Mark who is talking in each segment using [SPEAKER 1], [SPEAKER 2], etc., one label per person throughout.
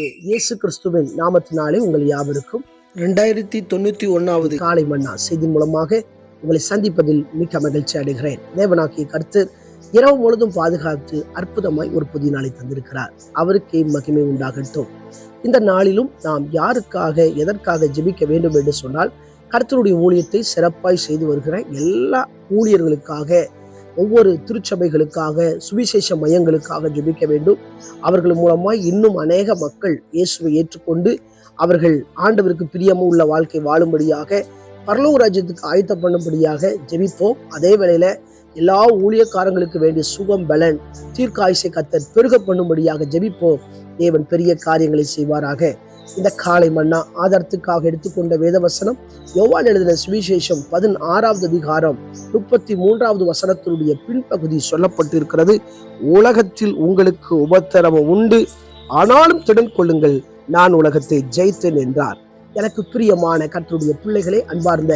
[SPEAKER 1] ஆண்டவராகிய இயேசு கிறிஸ்துவின் நாமத்தினாலே உங்கள் யாவருக்கும் இரண்டாயிரத்தி தொண்ணூத்தி ஒன்னாவது காலை மன்னா செய்தி மூலமாக உங்களை சந்திப்பதில் மிக்க மகிழ்ச்சி அடைகிறேன். தேவனாகிய கருத்து இரவு முழுதும் பாதுகாத்து அற்புதமாய் ஒரு புதிய நாளை தந்திருக்கிறார். அவருக்கே மகிமை உண்டாகட்டும். இந்த நாளிலும் நாம் யாருக்காக எதற்காக ஜெபிக்க வேண்டும் என்று சொன்னால் கர்த்தருடைய ஊழியத்தை சிறப்பாய் செய்து வருகிற எல்லா ஊழியர்களுக்காக ஒவ்வொரு திருச்சபைகளுக்காக சுவிசேஷ மையங்களுக்காக ஜெபிக்க வேண்டும். அவர்கள் மூலமாய் இன்னும் அநேக மக்கள் இயேசுவை ஏற்றுக்கொண்டு அவர்கள் ஆண்டவருக்கு பிரியமும் உள்ள வாழ்க்கை வாழும்படியாக பரலோக ராஜ்யத்துக்கு ஆயத்தம் பண்ணும்படியாக ஜெபிப்போம். அதே வேளையில எல்லா ஊழியக்காரங்களுக்கு வேண்டிய சுகம் பலன் தீர்க்காயுசை கத்தர் பெருக பண்ணும்படியாக ஜெபிப்போம். தேவன் பெரிய காரியங்களை செய்வாராக. இந்த காலை மன்னா ஆதாரத்துக்காக எடுத்துக்கொண்ட வேதவசனம் யோவான் எழுதின சுவிசேஷம் பதினாறாவது அதிகாரம் முப்பத்தி மூன்றாவது வசனத்தினுடைய பின்பகுதி சொல்லப்பட்டிருக்கிறது. உலகத்தில் உங்களுக்கு உபத்திரவம் உண்டு. ஆனாலும் திடன் கொள்ளுங்கள் நான் உலகத்தை ஜெயித்தேன் என்றார். எனக்கு பிரியமான கற்றுடைய பிள்ளைகளே அன்பார்ந்த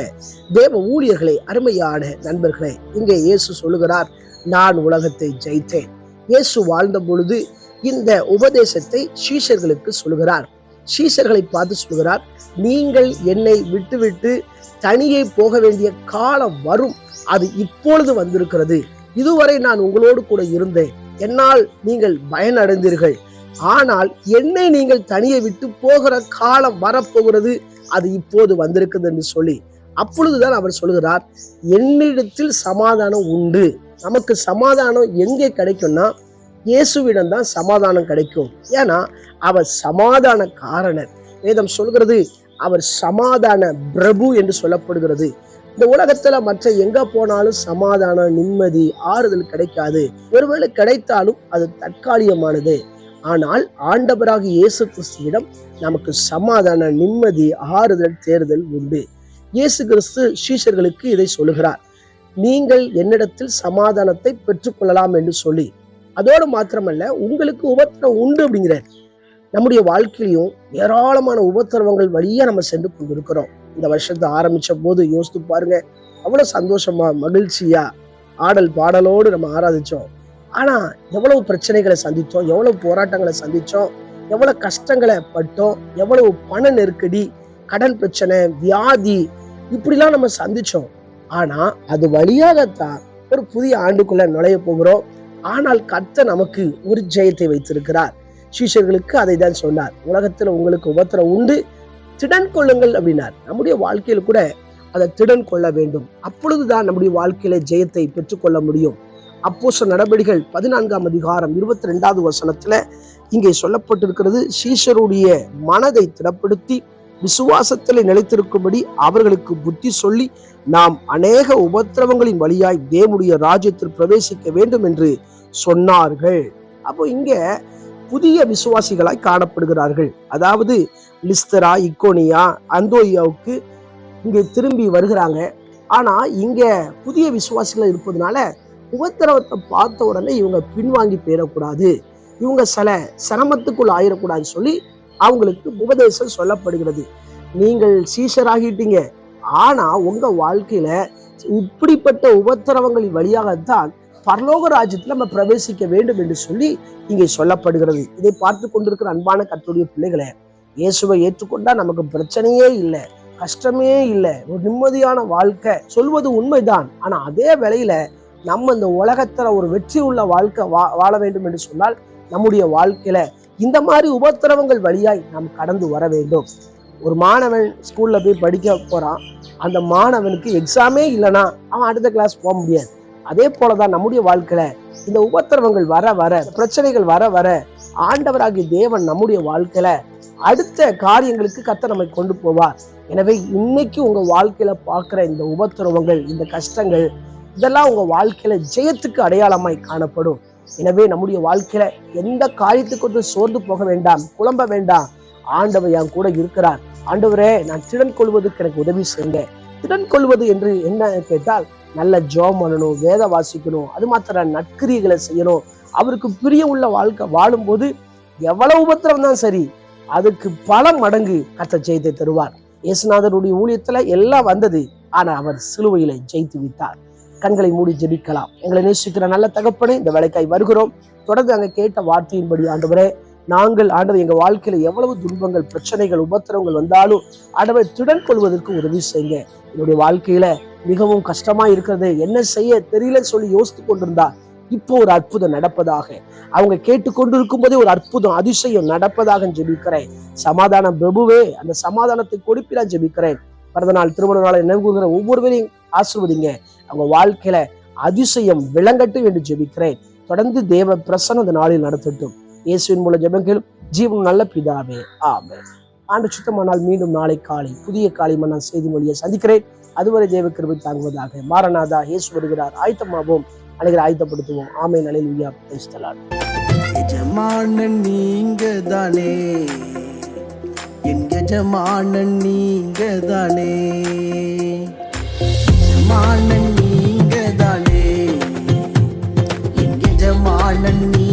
[SPEAKER 1] தேவ ஊழியர்களே அருமையான நண்பர்களே இங்கே இயேசு சொல்லுகிறார் நான் உலகத்தை ஜெயித்தேன். இயேசு வாழ்ந்த பொழுது இந்த உபதேசத்தை சீஷர்களுக்கு சொல்லுகிறார். சீசர்களை பார்த்து சொல்லுகிறார் நீங்கள் என்னை விட்டுவிட்டு தனியே போக வேண்டிய காலம் வரும். அது இப்பொழுது வந்திருக்கிறது. இதுவரை நான் உங்களோடு கூட இருந்தேன். என்னால் நீங்கள் பயனடைந்தீர்கள். ஆனால் என்னை நீங்கள் தனியை விட்டு போகிற காலம் வரப்போகிறது. அது இப்போது வந்திருக்குது என்று சொல்லி அப்பொழுதுதான் அவர் சொல்கிறார் என்னிடத்தில் சமாதானம் உண்டு. நமக்கு சமாதானம் எங்கே கிடைக்கும்னா இயேசுவிடம் தான் சமாதானம் கிடைக்கும். ஏன்னா அவர் சமாதான காரணர் வேதம் சொல்கிறது அவர் சமாதான பிரபு என்று சொல்லப்படுகிறது. இந்த உலகத்துல மற்ற எங்க போனாலும் சமாதானம் நிம்மதி ஆறுதல் கிடைக்காது. ஒருவேளை கிடைத்தாலும் அது தற்காலிகமானது. ஆனால் ஆண்டவராக இயேசு கிறிஸ்துவிடம் நமக்கு சமாதான நிம்மதி ஆறுதல் தேர்தல் உண்டு. இயேசு கிறிஸ்து சீஷர்களுக்கு இதை சொல்லுகிறார். நீங்கள் என்னிடத்தில் சமாதானத்தை பெற்றுக்கொள்ளலாம் என்று சொல்லி அதோடு மாத்திரமல்ல உங்களுக்கு உபத்திரம் உண்டு அப்படிங்கிறார். நம்முடைய வாழ்க்கையிலையும் ஏராளமான உபத்திரவங்கள் வழியா நம்ம சென்று கொண்டிருக்கிறோம். இந்த வருஷத்தை ஆரம்பிச்ச போது யோசித்து பாருங்க அவ்வளவு சந்தோஷமா மகிழ்ச்சியா ஆடல் பாடலோடு நம்ம ஆராதிச்சோம். ஆனா எவ்வளவு பிரச்சனைகளை சந்தித்தோம் எவ்வளவு போராட்டங்களை சந்திச்சோம் எவ்வளவு கஷ்டங்களை பட்டோம் எவ்வளவு பண நெருக்கடி கடன் பிரச்சனை வியாதி இப்படிலாம் நம்ம சந்திச்சோம். ஆனா அது வழியாகத்தான் ஒரு புதிய ஆண்டுக்குள்ள நுழைய போகிறோம். ஆனால் கர்த்த நமக்கு ஒரு ஜெயத்தை வைத்திருக்கிறார். சீஷர்களுக்கு அதை தான் சொன்னார். உலகத்துல உங்களுக்கு உபத்திரம் உண்டு திடன் கொள்ளுங்கள் அப்படின்னார். நம்முடைய வாழ்க்கையில் கூட அதை திடன் கொள்ள வேண்டும். அப்பொழுதுதான் நம்முடைய வாழ்க்கையில ஜெயத்தை பெற்றுக்கொள்ள முடியும். அப்போச நடவடிகள் பதினான்காம் அதிகாரம் இருபத்தி ரெண்டாவது வசனத்துல இங்கே சொல்லப்பட்டிருக்கிறது சீஷருடைய மனதை திடப்படுத்தி விசுவாசத்தில் நிலைத்திருக்கும்படி அவர்களுக்கு புத்தி சொல்லி நாம் அநேக உபத்திரவங்களின் வழியாய் தேவனுடைய ராஜ்யத்தில் பிரவேசிக்க வேண்டும் என்று சொன்னார்கள். அப்போ இங்க புதிய விசுவாசிகளாய் காணப்படுகிறார்கள். அதாவது லிஸ்தரா இக்கோனியா அந்தோயாவுக்கு இங்கே திரும்பி வருகிறாங்க. ஆனா இங்க புதிய விசுவாசிகள் இருப்பதுனால உபத்திரவத்தை பார்த்த உடனே இவங்க பின்வாங்கி போயிடக்கூடாது. இவங்க சில சிரமத்துக்குள் ஆயிடக்கூடாதுன்னு சொல்லி அவங்களுக்கு உபதேசம் சொல்லப்படுகிறது. நீங்கள் சீஷராகிட்டீங்க. ஆனா உங்க வாழ்க்கையில இப்படிப்பட்ட உபத்திரவங்களின் வழியாகத்தான் பரலோக ராஜ்யத்தில் நம்ம பிரவேசிக்க வேண்டும் என்று சொல்லி இங்கே சொல்லப்படுகிறது. இதை பார்த்து கொண்டிருக்கிற அன்பான கத்துடைய பிள்ளைகளை இயேசுவை ஏற்றுக்கொண்டா நமக்கு பிரச்சனையே இல்லை கஷ்டமே இல்லை. ஒரு நிம்மதியான வாழ்க்கை சொல்வது உண்மைதான். ஆனால் அதே வேளையில நம்ம இந்த உலகத்துல ஒரு வெற்றி உள்ள வாழ்க்கை வா வாழ வேண்டும் என்று சொன்னால் நம்முடைய வாழ்க்கையில இந்த மாதிரி உபத்திரவங்கள் வழியாய் நாம் கடந்து வர வேண்டும். ஒரு மாணவன் ஸ்கூல்ல போய் படிக்க போறான். அந்த மாணவனுக்கு எக்ஸாமே இல்லைன்னா அவன் அடுத்த கிளாஸ் போக முடியாது. அதே போலதான் நம்முடைய வாழ்க்கையில இந்த உபத்திரவங்கள் வர வர பிரச்சனைகள் வர வர ஆண்டவராகிய தேவன் நம்முடைய வாழ்க்கையில அடுத்த காரியங்களுக்கு கத்த நம்மை கொண்டு போவார். எனவே இன்னைக்கு உங்க வாழ்க்கையில பார்க்குற இந்த உபத்திரவங்கள் இந்த கஷ்டங்கள் இதெல்லாம் உங்க வாழ்க்கையில ஜெயத்துக்கு அடையாளமாய் காணப்படும். எனவே நம்முடைய வாழ்க்கையில எந்த காரியத்துக்கு சோர்ந்து போக வேண்டாம் குழம்ப வேண்டாம். ஆண்டவர் என் கூட இருக்கிறார். ஆண்டவரே நான் திடன் கொள்வதற்கு எனக்கு உதவி செய்யுங்க. திடன் கொள்வது என்று என்ன கேட்டால் நல்ல ஜோம் பண்ணணும் வேத வாசிக்கணும் அது மாத்திர நற்கிரியைகளை செய்யணும். அவருக்கு பிரிய உள்ள வாழ்க்கை வாழும்போது எவ்வளவு உபத்திரம் தான் சரி அதுக்கு பல மடங்கு கத்த ஜெயித்து தருவார். இயேசுநாதருடைய ஊழியத்துல எல்லாம் வந்தது ஆனா அவர் சிலுவையில ஜெயித்து விட்டார். கண்களை மூடி ஜெபிக்கலாம். எங்களை நேசிக்கிற நல்ல தகப்பனே இந்த வேலைக்காய் வருகிறோம். தொடர்ந்து அங்க கேட்ட வார்த்தையின்படி ஆண்டவரே நாங்கள் ஆண்டவர் எங்க வாழ்க்கையில எவ்வளவு துன்பங்கள் பிரச்சனைகள் உபத்திரவங்கள் வந்தாலும் ஆண்டவர் திடன் கொள்வதற்கு உதவி செய்யுங்க. என்னுடைய வாழ்க்கையில மிகவும் கஷ்டமா இருக்கிறது. என்ன செய்ய தெரியலன்னு சொல்லி யோசித்து கொண்டிருந்தா இப்போ ஒரு அற்புதம் நடப்பதாக. அவங்க கேட்டுக்கொண்டிருக்கும் போதே ஒரு அற்புதம் அதிசயம் நடப்பதாக ஜெபிக்கிறேன். சமாதானம் பிரபுவே அந்த சமாதானத்தை கொடுப்பிலாம் ஜெபிக்கிறேன். பிறந்த நாள் திருமண நாளை நினைவுகிற ஒவ்வொருவரையும் ஆசிர்வதிங்க. அவங்க வாழ்க்கையில அதிசயம் விளங்கட்டும் என்று ஜெபிக்கிறேன். தொடர்ந்து தேவ பிரசன்ன அந்த நாளில் நடத்தட்டும். இயேசுவின் மூலம் ஜெபங்கள் ஜீவன் நல்ல பிதாவே. ஆமே ஆண்டு சுத்தமானால் மீண்டும் நாளை காலை புதிய காலை மன்னால் செய்தி மொழியை சந்திக்கிறேன். அதுவரை தேவ கிருபை தாங்குவதாக மாரநாதா இயேசு வருகிறார். ஆயத்தமாகவும் அனைவரை ஆயத்தப்படுத்துவோம். ஆமை நலில் உயா பேசலாம்
[SPEAKER 2] எஜமானன் நீங்க தானே என் எஜமானன் நீங்க தானே எஜமானன் நீங்க தானே என் எஜமானன் நீ